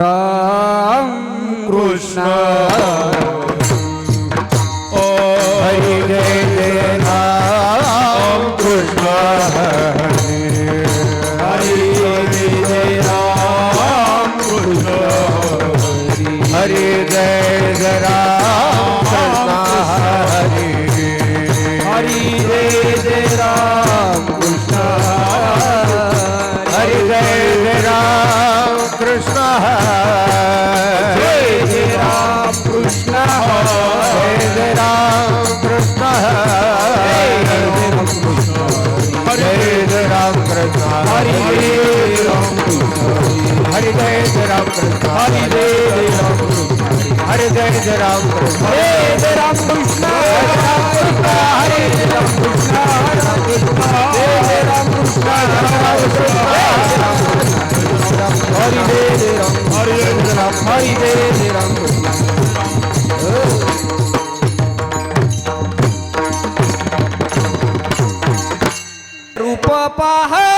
Ram Krishna. जय जय राम जय राम कृष्ण हरे राम कृष्ण जय जय राम कृष्ण हरि जय जय राम हरि जय राम हरि जय जय राम कृष्ण रूप पहा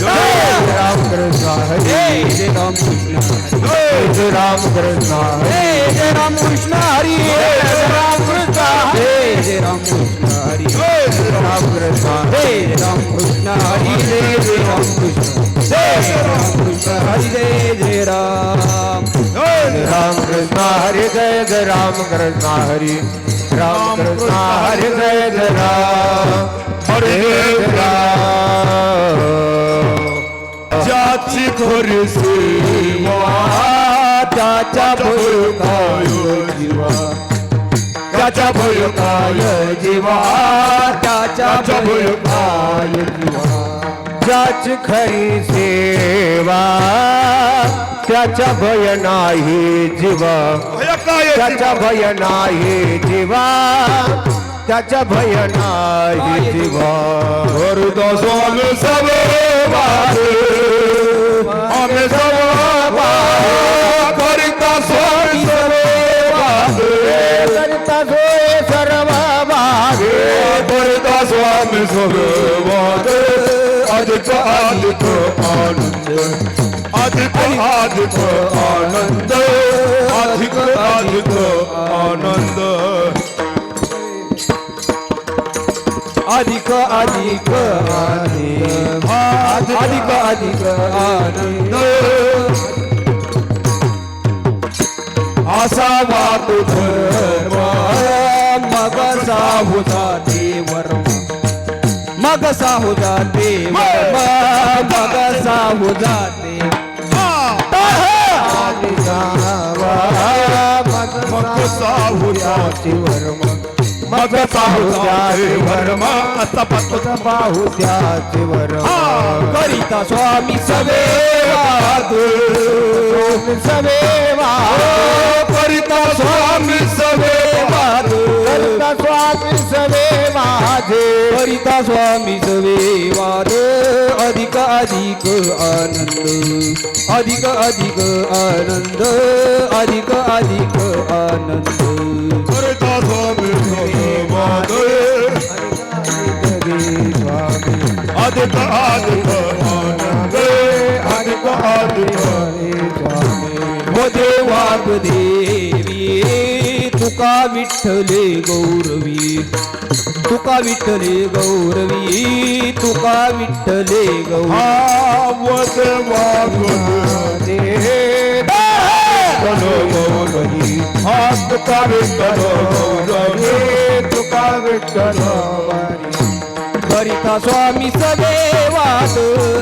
जय राम कृष्ण हरे जय राम कृष्ण हरी जय राम कृष्ण हरे जय राम कृष्ण हरी जय राम कृष्ण हरे राम कृष्ण हरि जय राम कृष्ण जय राम कृष्ण हरी जय जय राम जय राम कृष्ण हरे जय जय राम कृष्ण हरी राम कृष्ण हरे जय जय राम ज्याची खरी सेवा त्याच्या भय काय जीवा त्याच्या भय काय जीवा त्याच्या भय काय जीवा. ज्याची खरी सेवा त्याच्या भय नाही जीवा त्याच्या भय नाही जीवा. त्याच्या भय नाही जीवा हरदा स्वामी सवे आम्ही सवा करिता स्वामी सवे करता सोय सर्व करिता स्वामी सवे अधिक अधिक आनंद. अधिक अधिक आनंद. अधिक अधिक आनंद. अधिक अधिक आनंद. अधिक अधिक आनंद. असावा वाटू धर्म. मग साहुदा देवर मग साहुदा देव मग साहुदा जाते मग साहुदा देवर मग मग जाते वर्म असा पत बाहू त्याचे वर्म करिता स्वामी सवेवा सवेवा करिता स्वामी सवे करिता स्वामी सवे माझे करिता स्वामी सवे वाद अधिक अधिक आनंद. अधिक अधिक आनंद. अधिक अधिक आनंद. करिता स्वामी सवे अधिक अधिक अधिक अधिक तुका विठ्ठले गौरवी तुका विठ्ठले गौरवी तुका विठ्ठले गौरवी आवत वागद कलो गौरवी हात कावे कलो गौरवी तुका विठ्ठल करिता स्वामी सवे वाद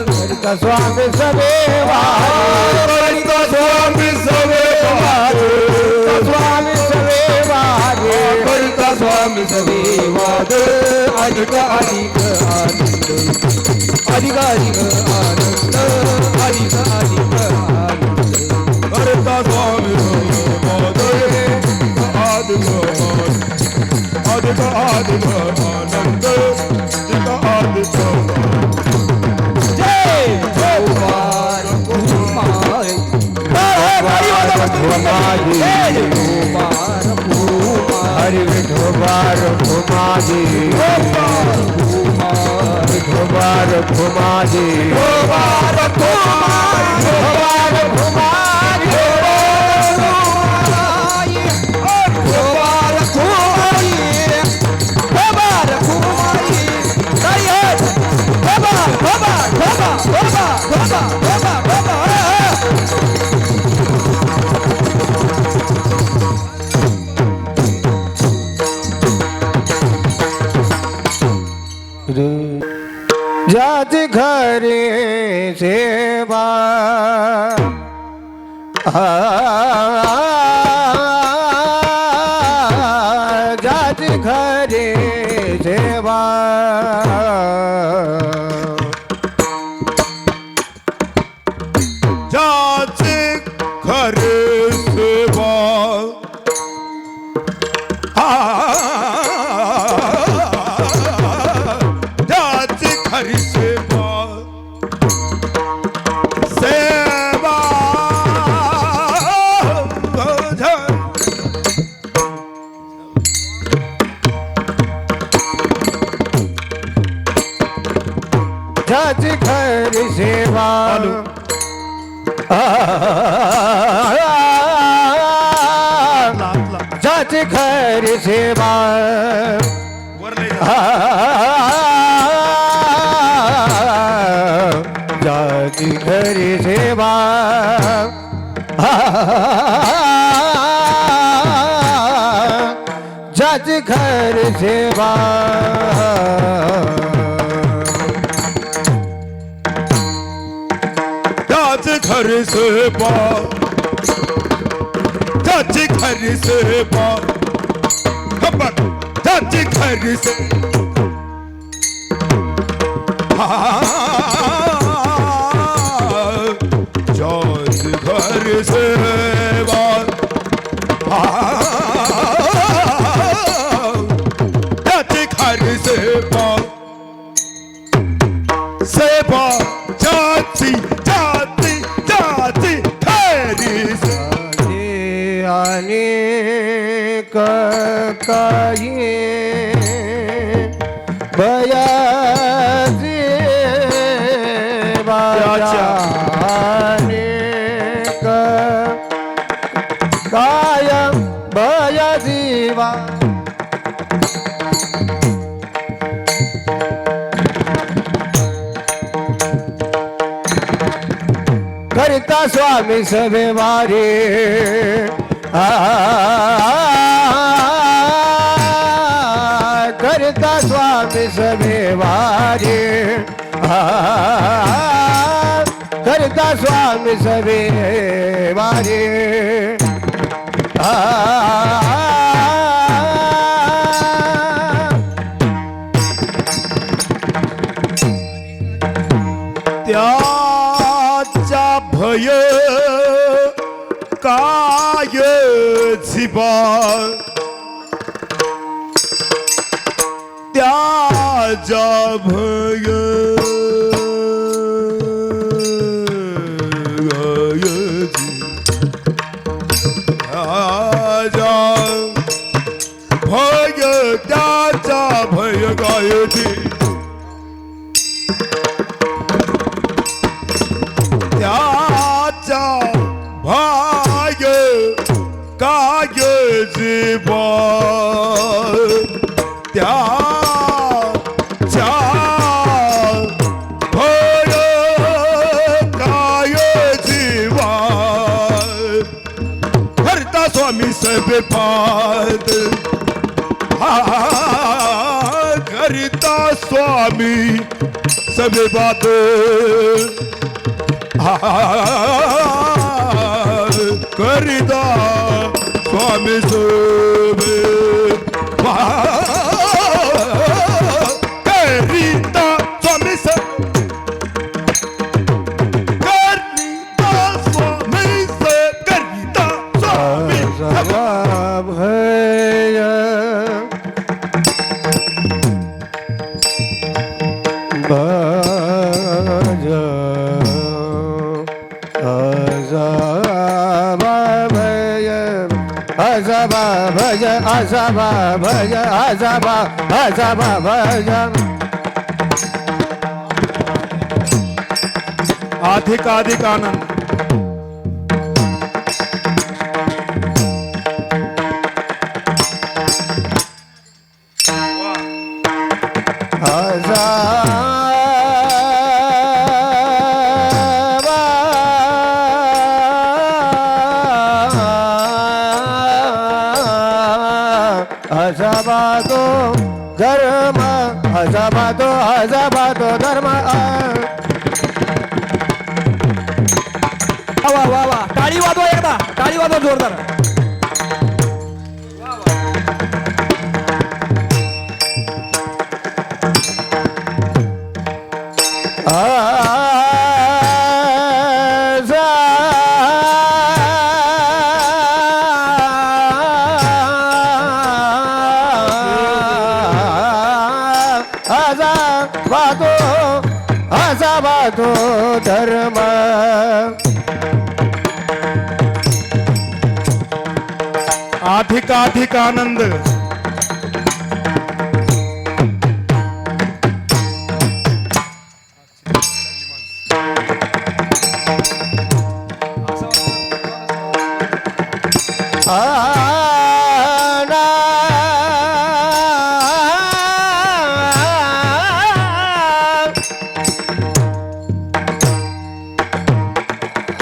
करिता स्वामी सवे वाद करिता स्वामी सवे स्वामी सवे वाद करिता स्वामी सवे वाद अधिक अधिक आनंद. अधिक अधिक आनंद. अधिक अधिक आनंद. करिता स्वामी सवे अधिक अधिक हरि विठोबार कुमारी विठोबार कुमारी गोपाल कुमार गोपाल कुमारी 돌아가 돌아가 ज्याचे जाच घरी सेवा. जाची घरी सेवा. जाच घर सेवा. जाच घर सेवा. त्याची खरी सेवा खबर त्याची खरी से अनेक काय बया जीवा करिता स्वामी सभे वारे करिता स्वामी सभे वारे करता स्वामी सभे वारे त्याचा भय काय झिबा? त्या भय त्याचा भय गायची स्वामी सबे बात करिता स्वामी सोबे करिता अजबा भय अजबा भज अजबा भज अजबा अजबा भज अधिकाधिक आनंद? अजबादो धर्म अजबादो अजबादो धर्म वा वा वा. टाळी वाजवा एकदा टाळी वाजवा जोरदार. अजबादो अजबादो धर्म। अधिकाधिक आनंद।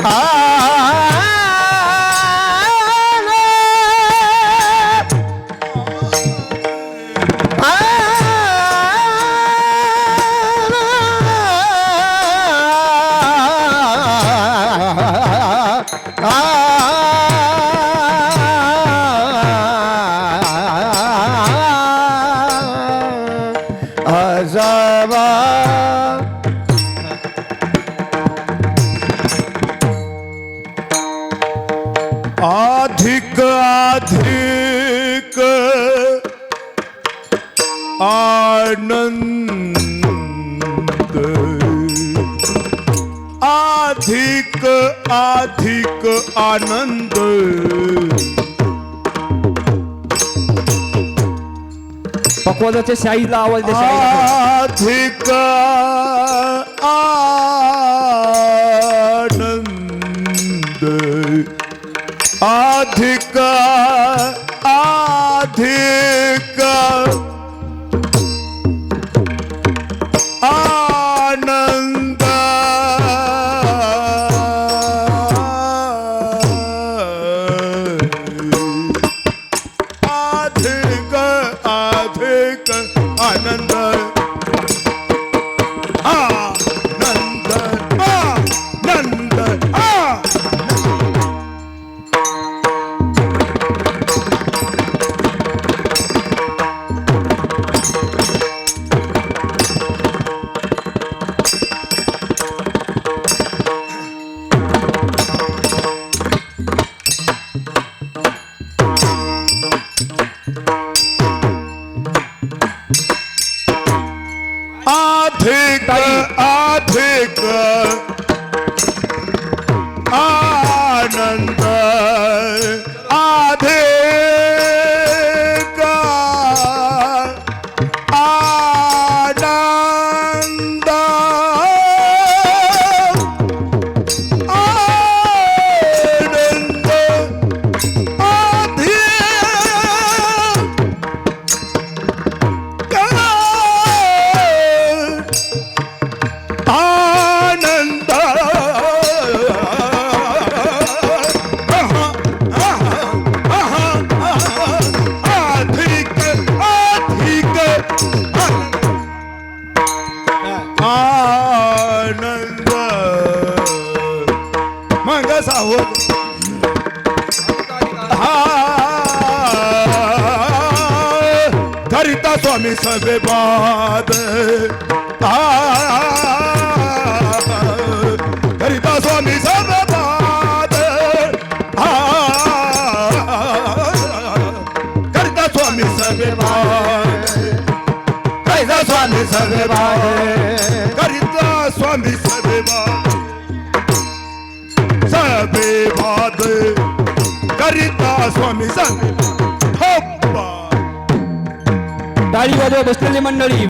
হা अधिक अधिक आनंद अधिक अधिक आनंद पकवाजाच्या शाईला आवाज. अधिक आनंद अधिक अधिक अधिक स्वामी सबे बाद करिता स्वामी सबे बाद करिता स्वामी सबे बाद करिता स्वामी सबे बाद करिता स्वामी सबे बाद सबे बाद करिता स्वामी सबे हप्पा टाळी वाजवा बसलेली मंडळी